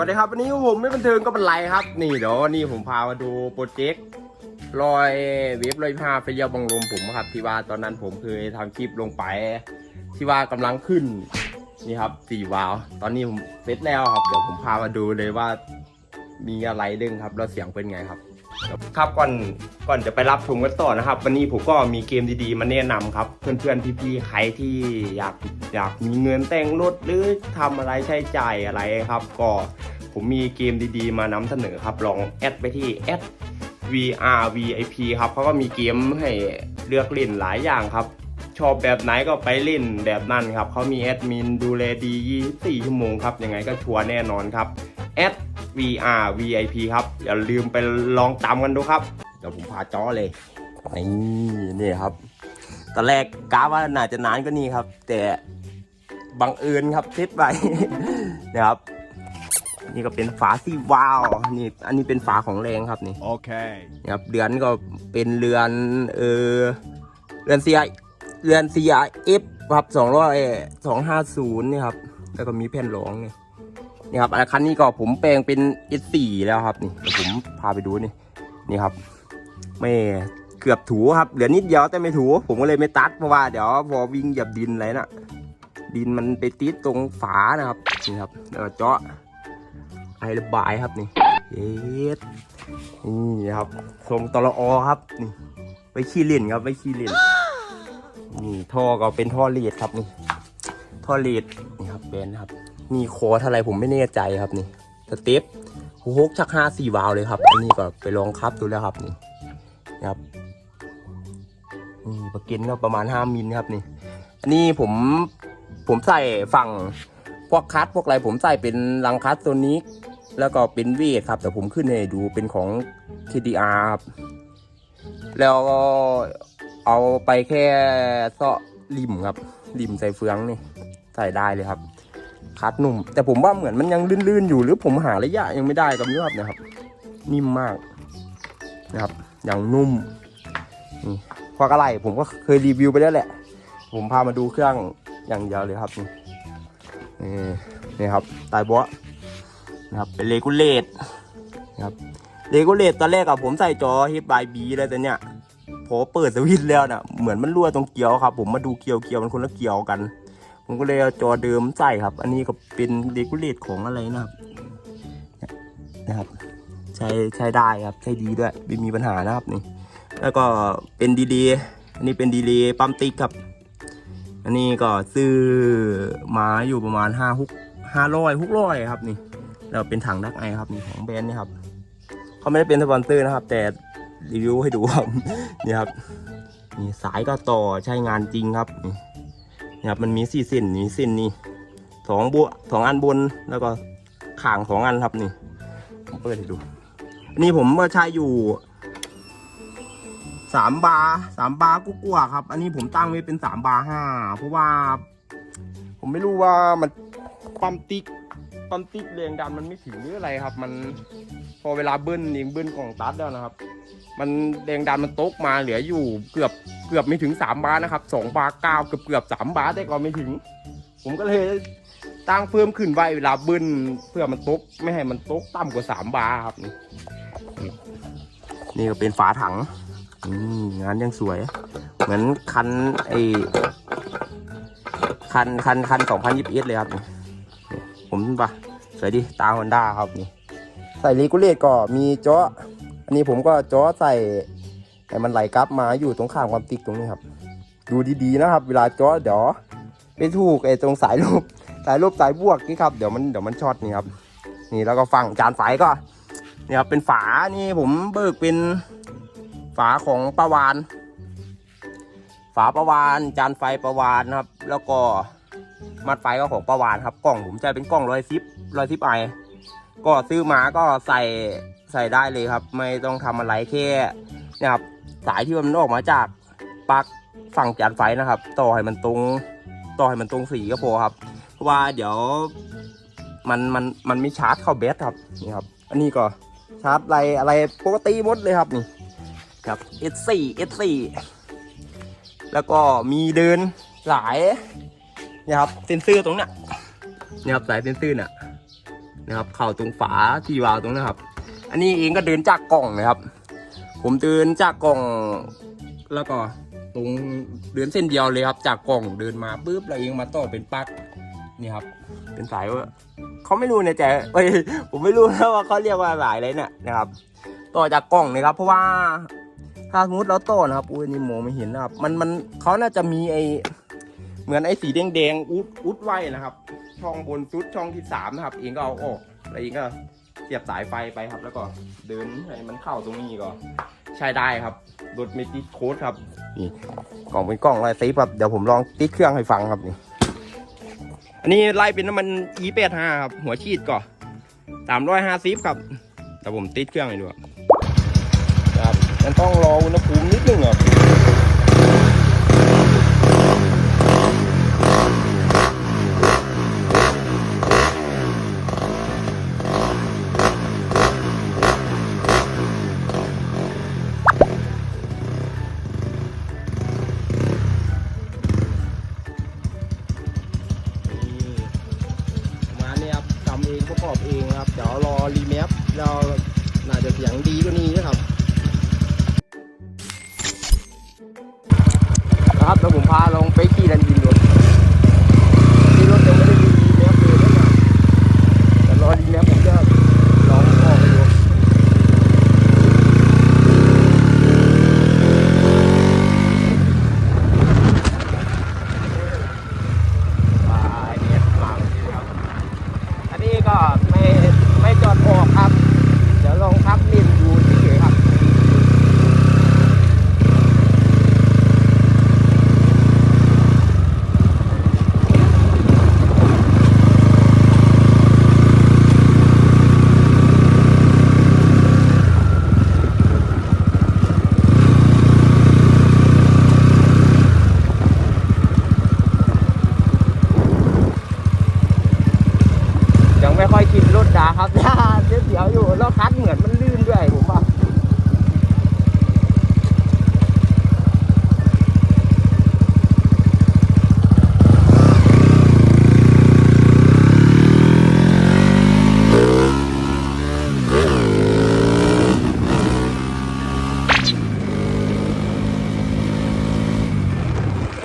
สวัสดีครับวันนี้ผมไม่บันเทิงก็เป็นไรครับ นี่เดี๋ยววันนี้ผมพามาดูโปรเจกต์ลอยเวฟลอยผ้าเฟรียบังลมผมครับ ที่ว่าตอนนั้นผมเคยทำคลิปลงไป ที่ว่ากำลังขึ้นนี่ครับสี่วาล์วตอนนี้ผมเสร็จแล้วครับ เดี๋ยวผมพามาดูเลยว่า มีอะไรดึงครับแล้วเสียงเป็นไงครับ ครับก่อนก่อนจะไปรับชมกันต่อนะครับ วันนี้ผมก็มีเกมดีๆ มาแนะนำครับ เพื่อนๆพี่ๆใครที่อยากอยากมีเงินแต่งรถหรือทำอะไรใช้จ่ายอะไรครับ ก็ผมมีเกมดีๆ มานำเสนอครับลองแอดไปที่แอด VR VIP ครับเขาก็มีเกมให้เลือกเล่นหลายอย่างครับ ชอบแบบไหนก็ไปเล่นแบบนั้นครับเขามีแอดมินดูแลดี 24 ชั่วโมงครับยังไงก็ชัวร์แน่นอนครับแอด VR VIP ครับ อย่าลืมไปลองตามกันดูครับ เดี๋ยวผมพาจ้อเลยนี่นี่ครับตอนแรกกาว่าน่าจะนานก็นี่ครับ แต่บังเอิญครับเซตไปนะครับ นี่ก็เป็นฝาสีวาวนี่อันนี้เป็นฝาของแรงครับนี่ Okay. นะครับเรือนก็เป็นเรือนเออเรือน CI เรือน CRF ครับสองร้อยสองห้าศูนย์นี่ครับ แล้วก็มีแผ่นรองนี่ นี่ครับอันคันนี้ก็ผมแปลงเป็น S4 แล้วครับนี่ผมพาไปดูนี่นี่ครับ ไม่เกือบถูครับเหลือนิดเดียวแต่ไม่ถู ผมก็เลยไม่ตัดเพราะว่าเดี๋ยวพอวิ่งหยียบดินอะไรนะดินมันไปติดตรงฝานะครับนี่ครับแล้วเจาะไอระบายครับนี่เย็ดนี่ครับทรงตลอครับนี่ไปขี้เล่นครับไปขี้เล่นนี่ท่อก็เป็นท่อเลดครับนี่ท่อเลดนี่ครับแบนครับ มีโคอเท่าไรผมไม่แน่ใจครับนี่สเต็ปโอ้โหชักห้าสี่วาล์วเลยครับ อันนี้ก็ไปลองคับดูแล้วครับนี่นะครับนี่ประกินก็ประมาณห้ามิลครับนี่อันนี้ผมผมใส่ฝั่งพวกคัสพวกอะไรผมใส่เป็นรังคัสตัวนี้ แล้วก็เป็นเวทครับ แต่ผมขึ้นให้ดูเป็นของ KDR ครับแล้วก็เอาไปแค่เซาะริมครับริมใส่เฟืองนี่ ใส่ได้เลยครับ คัดนุ่ม แต่ผมว่าเหมือนมันยังลื่นๆอยู่หรือผมหาระยะยังไม่ได้กับเนื้อนะครับ นิ่มมากนะครับ อย่างนุ่มนี่พวกอะไรผมก็เคยรีวิวไปแล้วแหละ ผมพามาดูเครื่องอย่างเดียวเลยครับนี่นี่ครับตายบอสนะครับเป็นเลกูเลตนะครับเลกูเลตตอนแรกอะผมใส่จอฮิปบบีเลยแต่เนี้ยพอเปิดสวิตช์แล้วน่ะเหมือนมันรั่วตรงเกียวครับ ผมมาดูเกียวเกียวมันคนละเกียวกัน ผมก็เลยเอาจอเดิมใส่ครับ อันนี้ก็เป็นเลกูเลตของอะไรนะครับนะครับ ใช้ใช้ได้ครับใช้ดีด้วยไม่มีปัญหานะครับนี่ แล้วก็เป็นดีเลย์อันนี้เป็นดีเลย์ปั๊มติ๊กครับ อันนี้ก็ซื้อมาอยู่ประมาณห้าหกห้าร้อยหกร้อยครับนี่แล้วเป็นถังดักไอครับนี่ของแบรนด์นี่ครับเขาไม่ได้เป็นสปอนเซอร์นะครับ แต่รีวิวให้ดูครับนี่ครับนี่สายก็ต่อใช้งานจริงครับนี่ นี่ครับมันมีสี่เส้นมีเส้นนี่สองบัวสองอันบนแล้วก็ข่างสองอันครับนี่ผมเปิดให้ดู นี่ผมก็ใช้อยู่สามบาสามบากุ๊กกัวครับ อันนี้ผมตั้งไว้เป็นสามบาห้าเพราะว่า ผมไม่รู้ว่ามันความติ๊ก ตอนติ๊กแรงดันมันไม่ถึงหรืออะไรครับ มันพอเวลาเบิ้ลเองเบิ้ลกล่องตัดแล้วนะครับ มันแรงดันมันตกมาเหลืออยู่เกือบเกือบไม่ถึงสามบาร์นะครับสองบาร์เก้าเกือบเกือบสามบาร์แต่ก็ไม่ถึง ผมก็เลยตั้งเพิ่มขึ้นไว้เวลาเบิ้ลเพื่อมันตกไม่ให้มันตกต่ำกว่าสามบาร์ครับ นี่นี่ก็เป็นฝาถังงานยังสวย เหมือนคันไอคันคันคันสองพันยิบเอสเลยครับ สวยดิตาฮอนด้าครับนี่ใส่รีกูเลตก็มีจาะอันนี้ผมก็จาะใส่ให้มันไหลกลับมาอยู่ตรงข้างความติ๊กตรงนี้ครับ ดูดีๆนะครับ เวลาจาะเดี๋ยวไปถูกไอ้ตรงสายรูปสายรูปสายบวกนี่ครับเดี๋ยวมันเดี๋ยวมันช็อตนี่ครับ นี่แล้วก็ฝั่งจานสายก็นี่ครับเป็นฝานี่ผมเบิกเป็นฝาของประวาน ฝาประวานจานไฟประวานครับ แล้วก็ มัดไฟก็ของประวานครับ กล่องผมจะเป็นกล่องร้อยซิปร้อยซิปไอก็ซื้อมาก็ใส่ใส่ได้เลยครับ ไม่ต้องทำอะไรแค่เนี่ยครับสายที่มันออกมาจากปลั๊กฝั่งจานไฟนะครับ ต่อให้มันตรงต่อให้มันตรงสีก็พอครับ เพราะว่าเดี๋ยวมันมันมันไม่ชาร์จเข้าแบตครับนี่ครับ อันนี้ก็ชาร์จอะไรอะไรปกติหมดเลยครับนี่ครับ S4 S4 แล้วก็มีเดินสาย เนี่ยครับเซนเซอร์ตรงเนี้ยเนี่ยครับสายเซนเซอร์เนี่ยนะครับ เข่าตรงฝาที่วาวตรงนั้ครับ อันนี้เองก็เดินจากกล่องนะครับ ผมเดินจากกล่องแล้วก็ตรงเดินเส้นเดียวเลยครับ จากกล่องเดินมาปุ๊บแล้วเองมาต่อเป็นปลั๊กนี่ครับ เป็นสายว่าเขาไม่รู้ในใจเอ้ยผมไม่รู้นะว่าเขาเรียกว่าสายอะไรเนี่ยนะครับ ต่อจากกล่องนะครับ เพราะว่าถ้าสมมติเราต่อนะครับอุ้ยนี่มองไม่เห็นนะครับ มันมันเขาน่าจะมีไอ เหมือนไอ้สีแดงแดงๆอุดอุดไว้นะครับ ช่องบนสุดช่องที่สามนะครับเองก็เอาออกแล้วเองก็เสียบสายไฟไปครับ แล้วก็เดินให้มันเข้าตรงนี้ก็ใช้ได้ครับรถเมติโค้ดครับนี่กล่องเป็นกล่องลายซีครับเดี๋ยวผมลองติดเครื่องให้ฟังครับนี่อันนี้ไล่เป็นน้ำมัน E85 ครับ หัวฉีดก่อน350ครับ แต่ผมติดเครื่องให้ดูครับครับมันต้องรออุณหภูมินิดนึงครับ ครับหน้าเสียวๆอยู่รถคัดเหมือนมันลื่นด้วยผมว่า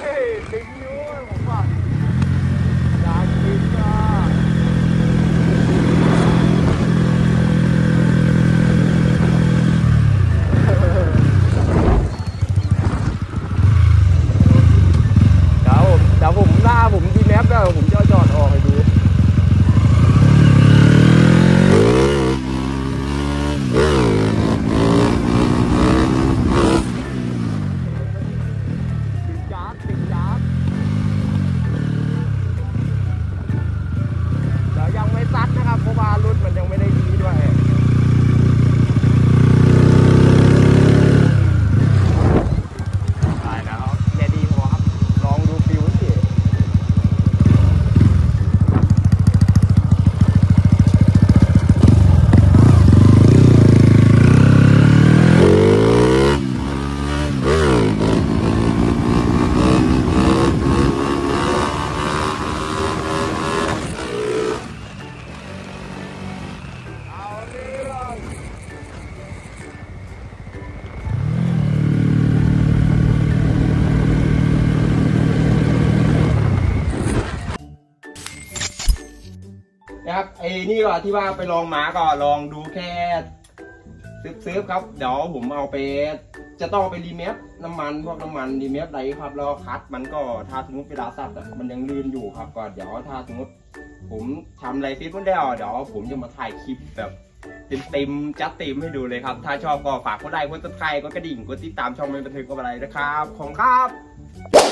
เฮ้ยติดอยู่ผมว่าอยากติดอะ เดี๋ยวผมเดี๋ยวผมห น้ นะครับไอ้นี่ก็ที่ว่าไปลองหมาก็ลองดูแค่ซื้อครับ เดี๋ยวผมเอาไป จะต้องไปรีเมฟน้ำมันพวกน้ำมันรีเมฟไรครับแล้วคัดมันก็ถ้าสมมติเวลาซัดอะมันยังลื่นอยู่ครับก็เดี๋ยวถ้าสมมติผมทำอะไรฟิตมันแล้วเดี๋ยวผมจะมาถ่ายคลิปแบบเต็มๆจัดเต็มให้ดูเลยครับ ถ้าชอบก็ฝากกดไลค์กดติดตามกดกระดิ่งกดติดตามช่องไม่บันเทิงก็อะไรนะครับ ขอบคุณครับ